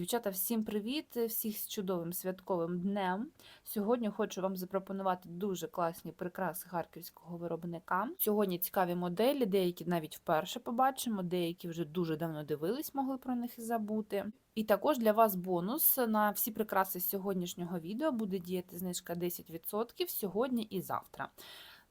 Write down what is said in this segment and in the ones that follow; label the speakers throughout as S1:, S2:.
S1: Дівчата, всім привіт! Всіх з чудовим святковим днем. Сьогодні хочу вам запропонувати дуже класні прикраси харківського виробника. Сьогодні цікаві моделі, деякі навіть вперше побачимо, деякі вже дуже давно дивились, могли про них і забути. І також для вас бонус на всі прикраси з сьогоднішнього відео буде діяти знижка 10% сьогодні і завтра.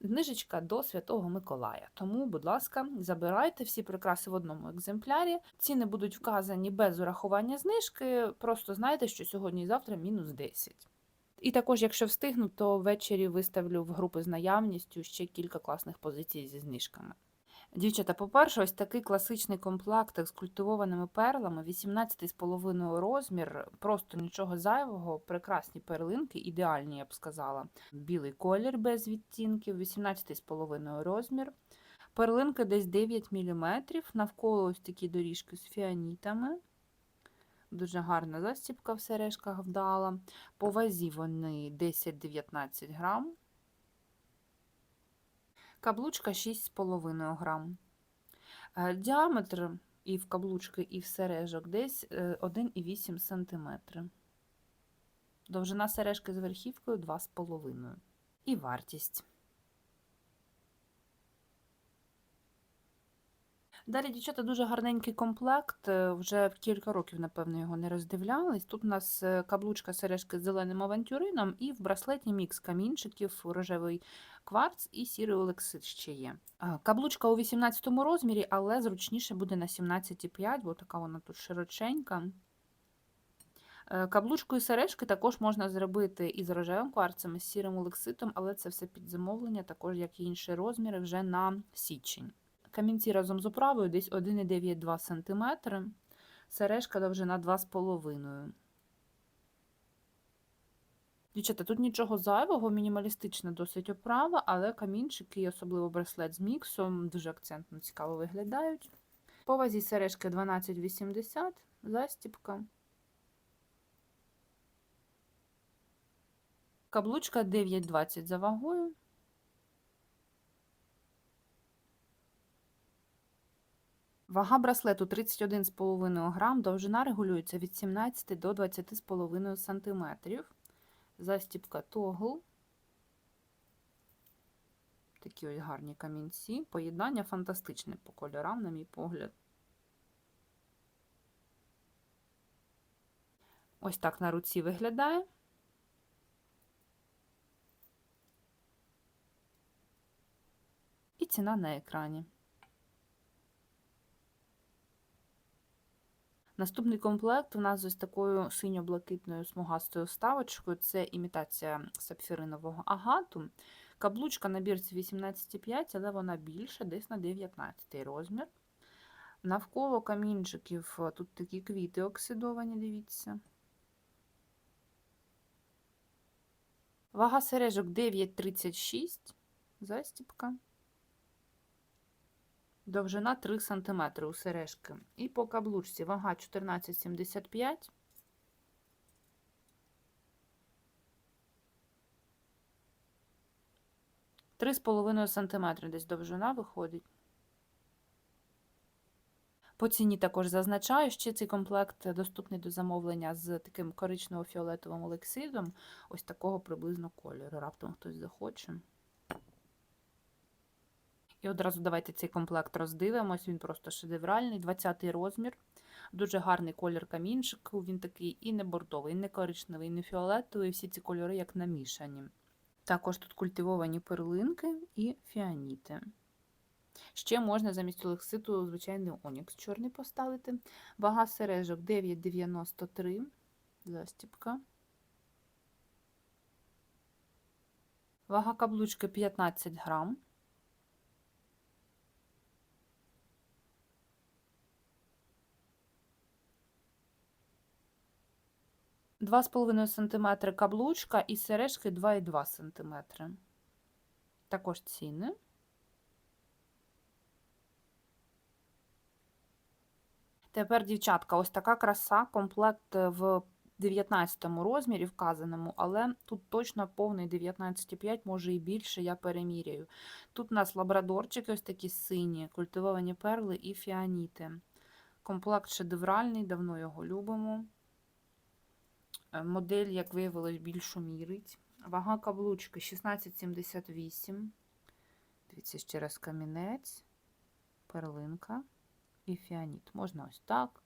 S1: Знижечка до Святого Миколая. Тому, будь ласка, забирайте всі прикраси в одному екземплярі. Ціни будуть вказані без урахування знижки. Просто знайте, що сьогодні і завтра мінус 10. І також, якщо встигну, то ввечері виставлю в групи з наявністю ще кілька класних позицій зі знижками. Дівчата, по-перше, ось такий класичний комплект з культивованими перлами, 18,5 розмір, просто нічого зайвого, прекрасні перлинки, ідеальні, я б сказала. Білий колір без відтінків, 18,5 розмір. Перлинки десь 9 мм, навколо ось такі доріжки з фіанітами. Дуже гарна застібка в сережках вдала. По вазі вони 10-19 грам. Каблучка 6,5 грам. Е, Діаметр і в каблучки, і в сережок десь е, 1,8 см. Довжина сережки з верхівкою 2,5 І вартість. Далі, дівчата, дуже гарненький комплект. е, Вже кілька років, напевно, його не роздивлялись. Тут у нас е, каблучка сережки з зеленим авантюрином і в браслеті мікс камінчиків, рожевий кварц і сірий олексит ще є. Каблучка у 18 розмірі, але зручніше буде на 17,5, бо така вона тут широченька. Е, Каблучку і сережки також можна зробити із рожевим кварцем, і з сірим олекситом, але це все під замовлення, також як і інші розміри, вже на січень. Камінці разом з оправою десь 1,92 см, сережка довжина 2,5 Дівчата, тут нічого зайвого, мінімалістична досить оправа, але камінчики, і особливо браслет з міксом, дуже акцентно цікаво виглядають. По вазі сережки 12,80, застіпка. Каблучка 9,20 за вагою. Вага браслету 31,5 грам, довжина регулюється від 17 до 20,5 см. Застіпка тогл. Такі ось гарні камінці. Поєднання фантастичне по кольорам, на мій погляд. Ось так на руці виглядає. І ціна на екрані. Наступний комплект у нас ось такою синьо-блакитною смугастою вставочкою. Це імітація сапфіринового агату. Каблучка на бірці 18,5, але вона більша, десь на 19 розмір. Навколо камінчиків тут такі квіти оксидовані, дивіться. Вага сережок 9,36, застіпка. Довжина 3 см у сережки. І по каблучці вага 14,75. Три з половиною сантиметри десь довжина виходить. По ціні також зазначаю, що цей комплект доступний до замовлення з таким коричнево-фіолетовим олексидом, ось такого приблизно кольору. Раптом хтось захоче. І одразу давайте цей комплект роздивимось. Він просто шедевральний, 20-й розмір. Дуже гарний колір камінчику. Він такий і не бордовий, і не коричневий, і не фіолетовий. Всі ці кольори як намішані. Також тут культивовані перлинки і фіаніти. Ще можна замість олекситу звичайний онікс чорний поставити. Вага сережок 9,93. Застіпка. Вага каблучки 15 грам. Два з половиною сантиметри каблучка і сережки 2,2 сантиметри. Також ціни. Тепер, дівчатка, ось така краса, комплект в 19 розмірі вказаному, але тут точно повний 19,5, може і більше, я переміряю. Тут у нас лабрадорчики, ось такі сині, культивовані перли і фіаніти. Комплект шедевральний, давно його любимо. Е, Модель, як виявилось, більшу мірить. Вага каблучки 16,78. Дивіться, ще раз камінець, перлинка і фіаніт. Можна ось так.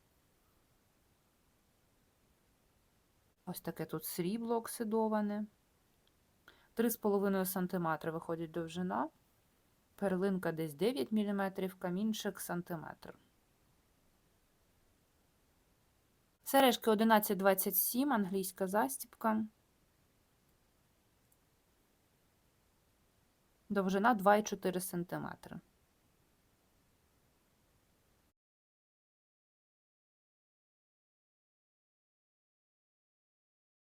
S1: Ось таке тут срібло оксидоване. 3,5 см виходить довжина. Перлинка десь 9 мм, камінчик сантиметр. Сережки 11,27, англійська застіпка. Довжина 2,4 см.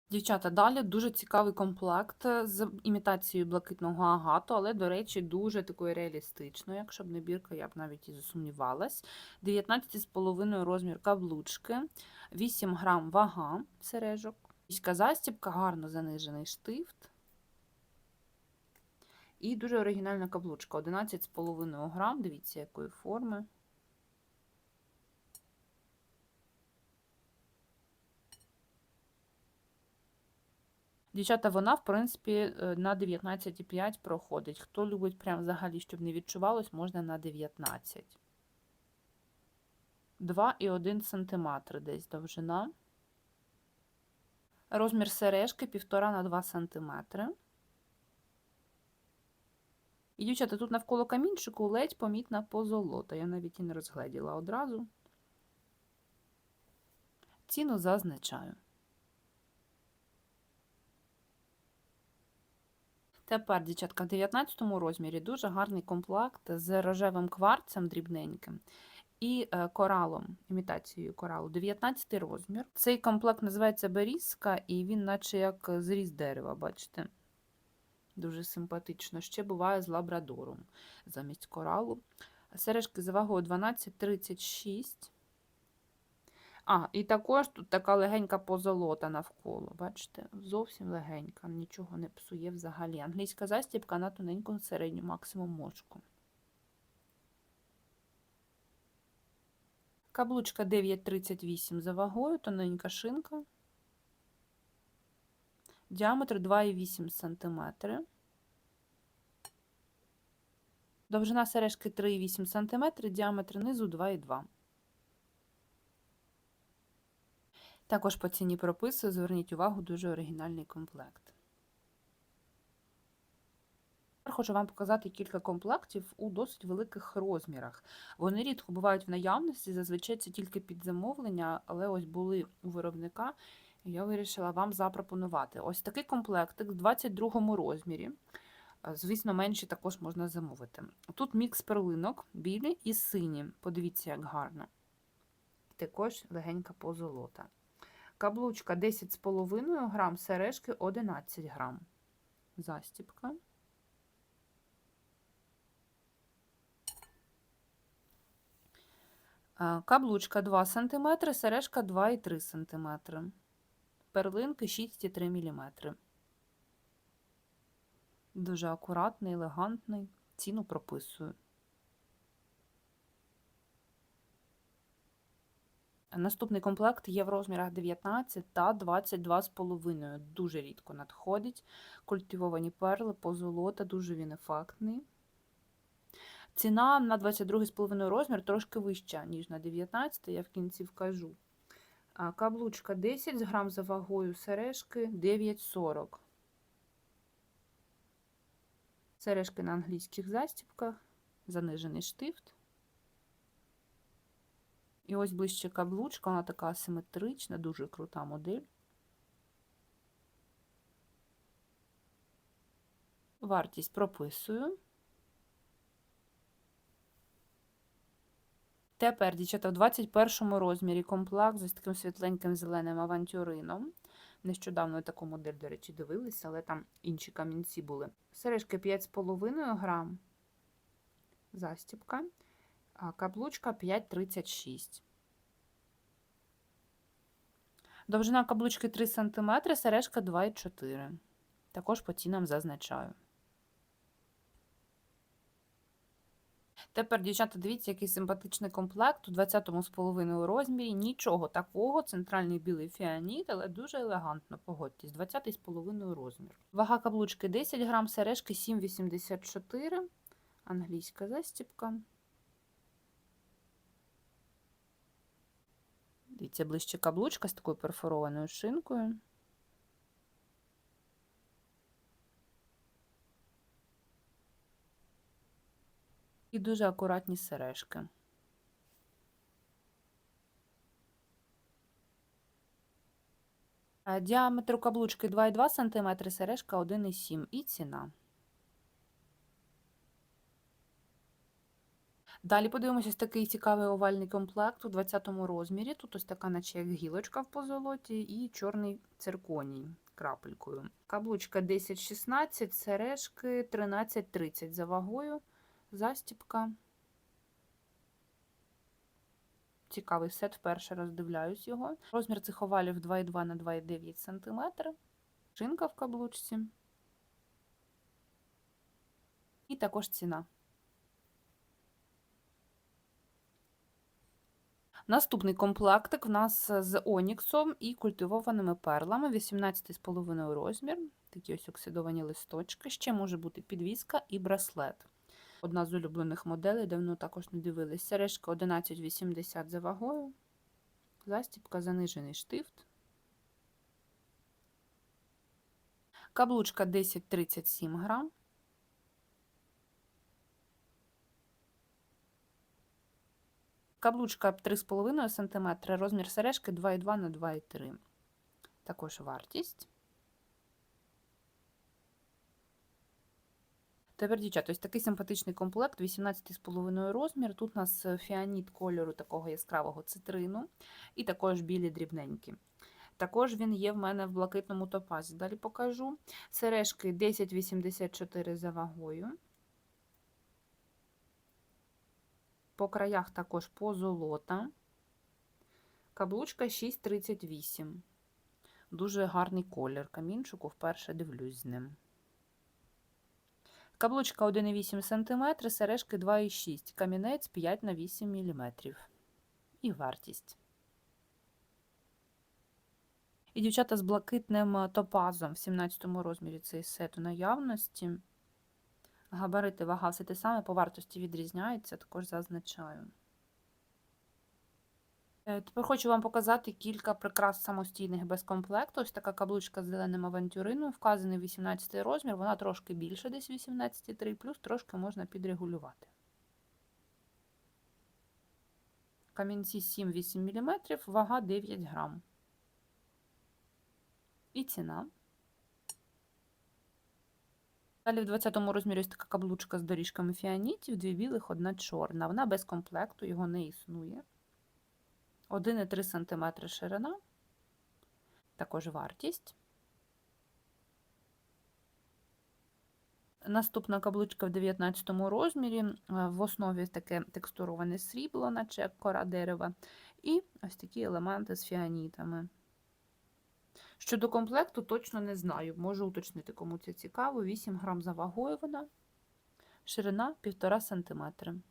S1: Дівчата, далі дуже цікавий комплект з імітацією блакитного агату, але, до речі, дуже такої реалістичної. Якщо б не бірка, я б навіть і засумнівалась. 19,5 розмір каблучки, 8 грам вага сережок. Міська застібка, гарно занижений штифт. І дуже оригінальна каблучка. 11,5 грам. Дивіться, якої форми. Дівчата, вона, в принципі, е, на 19,5 проходить. Хто любить прям взагалі, щоб не відчувалось, можна на 19. 2,1 см десь довжина. Розмір сережки 1,5 на 2 см. І, дівчата, тут навколо камінчику ледь помітна позолота. Я навіть і не розгледіла одразу. Ціну зазначаю. Тепер, дівчатка, в 19 розмірі дуже гарний комплект з рожевим кварцем дрібненьким і е, коралом, імітацією коралу. 19 розмір. Цей комплект називається Берізка, і він, наче як зріз дерева, бачите? Дуже симпатично. Ще буває з лабрадором замість коралу. Сережки за вагою 12,36. А, і також тут така легенька позолота навколо. Бачите, зовсім легенька, нічого не псує взагалі. Англійська застібка на тоненьку середню максимум мошку. Каблучка 9,38 за вагою, тоненька шинка. Діаметр 2,8 см. Довжина сережки 3,8 см, діаметр низу 2,2 см. Також по ціні прописую, зверніть увагу, дуже оригінальний комплект. Хочу вам показати кілька комплектів у досить великих розмірах. Вони рідко бувають в наявності, зазвичай це тільки під замовлення, але ось були у виробника, і я вирішила вам запропонувати. Ось такий комплектик в 22 розмірі. Звісно, менші також можна замовити. Тут мікс перлинок, білі і сині. Подивіться, як гарно. Також легенька позолота. Каблучка 10,5 грам, сережки 11 грам. Застіпка. Каблучка 2 см, сережка 2,3 см. Перлинки 6,3 мм. Дуже акуратний, елегантний. Ціну прописую. Наступний комплект є в розмірах 19 та 22,5. Дуже рідко надходить. Культивовані перли, позолота, дуже він ефектний. Ціна на 22,5 розмір трошки вища, ніж на 19, я в кінці вкажу. Каблучка 10 грам за вагою, сережки 9,40. Сережки на англійських застібках, занижений штифт. І ось ближче каблучка, вона така асиметрична, дуже крута модель. Вартість прописую. Тепер, дівчата, в 21 розмірі комплект з таким світленьким зеленим авантюрином. Нещодавно я таку модель, до речі, дивилися, але там інші камінці були. Сережки 5,5 грам, застібка, каблучка 5,36. Довжина каблучки 3 см, сережка 2,4 Також по цінам зазначаю. Тепер, дівчата, дивіться, який симпатичний комплект у 20-му з половиною розмірі. Нічого такого, центральний білий фіаніт, але дуже елегантно, погодьтесь, 20 з половиною розмір. Вага каблучки 10 грам, сережки 7,84, англійська застіпка. Дивіться, ближче каблучка з такою перфорованою шинкою. І дуже акуратні сережки. Діаметр каблучки 2,2 см, сережка 1,7 і ціна. Далі подивимося такий цікавий овальний комплект у 20 розмірі. Тут ось така, наче як гілочка в позолоті, і чорний цирконій крапелькою. Каблучка 10-16, сережки 13-30 за вагою, застіпка. Цікавий сет, вперше роздивляюсь його. Розмір цих овалів 2,2 на 2,9 см. Шинка в каблучці. І також ціна. Наступний комплектик в нас з оніксом і культивованими перлами, 18,5 розмір, такі ось оксидовані листочки. Ще може бути підвіска і браслет. Одна з улюблених моделей, давно також не дивились. Сережка 11,80 за вагою, застіпка, занижений штифт. Каблучка 10,37 грам. Каблучка 3,5 см, розмір сережки 2,2 на 2,3 Також вартість. Тепер, дівчата, ось такий симпатичний комплект, 18,5 розмір. Тут у нас фіаніт кольору такого яскравого цитрину, і також білі дрібненькі. Також він є в мене в блакитному топазі. Далі покажу. Сережки 10,84 за вагою. По краях також позолота. Каблучка 6,38. Дуже гарний колір. Камінчику вперше дивлюсь з ним. Каблучка 1,8 см, сережки 2,6 камінець 5 на 8 мм. І вартість. І дівчата з блакитним топазом в 17 розмірі цей сет у наявності. Габарити вага все те саме, по вартості відрізняється, також зазначаю. Е, тепер хочу вам показати кілька прикрас самостійних без комплекту. Ось така каблучка з зеленим авантюрином, вказаний 18 розмір, вона трошки більше, десь 18,3, плюс трошки можна підрегулювати. Камінці 7-8 мм, вага 9 грам. І ціна. Далі в 20-му розмірі ось така каблучка з доріжками фіанітів, дві білих, одна чорна. Вона без комплекту, його не існує. 1,3 см ширина, також вартість. Наступна каблучка в 19 розмірі, в основі таке текстуроване срібло, наче кора дерева, і ось такі елементи з фіанітами. Щодо комплекту, точно не знаю. Можу уточнити, кому це цікаво. 8 грам за вагою вона, ширина 1,5 см.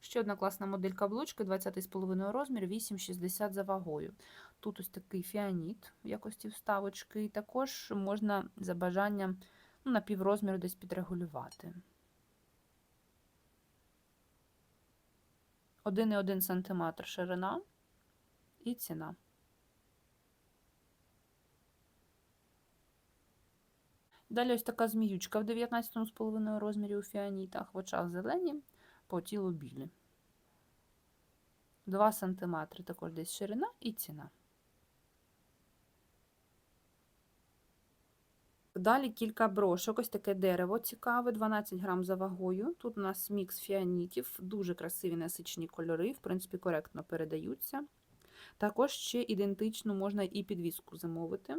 S1: Ще одна класна модель каблучки, 20,5 розмір, 8,60 за вагою. Тут ось такий фіаніт в якості вставочки, і також можна за бажанням ну, на піврозміру десь підрегулювати. 1,1 см ширина і ціна. Далі ось така зміючка в 19,5 розмірі у фіанітах, в очах зелені, по тілу білі. 2 см також десь ширина і ціна. Далі кілька брошок, ось таке дерево цікаве, 12 грам за вагою. Тут у нас мікс фіанітів, дуже красиві насичені кольори, в принципі, коректно передаються. Також ще ідентично можна і підвіску замовити.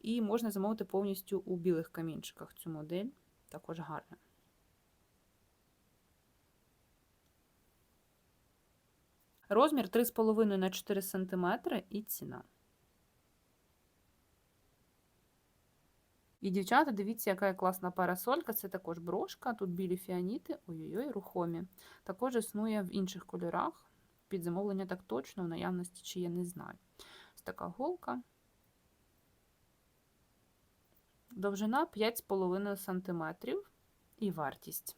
S1: І можна замовити повністю у білих камінчиках цю модель, також гарна. Розмір 3,5 на 4 см і ціна. І, дівчата, дивіться, яка класна парасолька. Це також брошка. Тут білі фіаніти, ой-ой-ой, рухомі. Також існує в інших кольорах. Під замовлення так точно, в наявності чи я не знаю. Ось така голка. Довжина 5,5 см і вартість.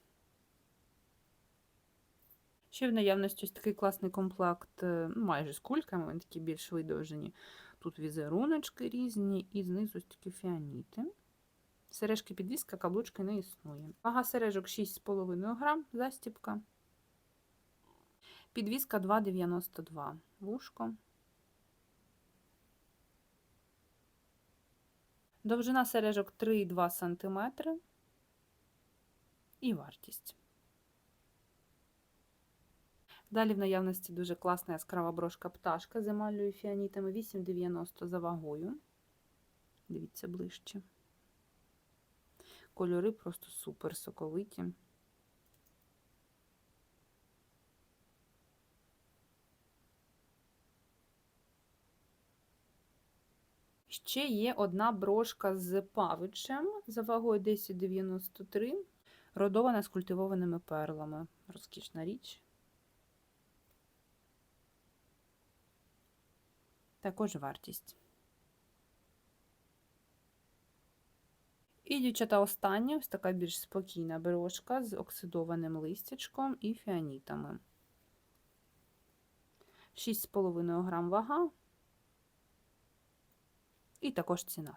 S1: Ще в наявності ось такий класний комплект, е, ну, майже з кульками, вони такі більш видовжені. Тут візеруночки різні, і знизу ось такі фіаніти. Сережки підвіска, каблучки не існує. Вага сережок 6,5 грам, застіпка. Підвіска 2,92 вушко. Довжина сережок 3,2 см. І вартість. Далі в наявності дуже класна яскрава брошка пташка з емаллю фіанітами 8,90 за вагою. Дивіться ближче. Кольори просто супер соковиті. Ще є одна брошка з павичем за вагою 10,93, родована з культивованими перлами. Розкішна річ. Також вартість. І, дівчата, остання, ось така більш спокійна брошка з оксидованим листячком і фіанітами. 6,5 грам вага. І також ціна.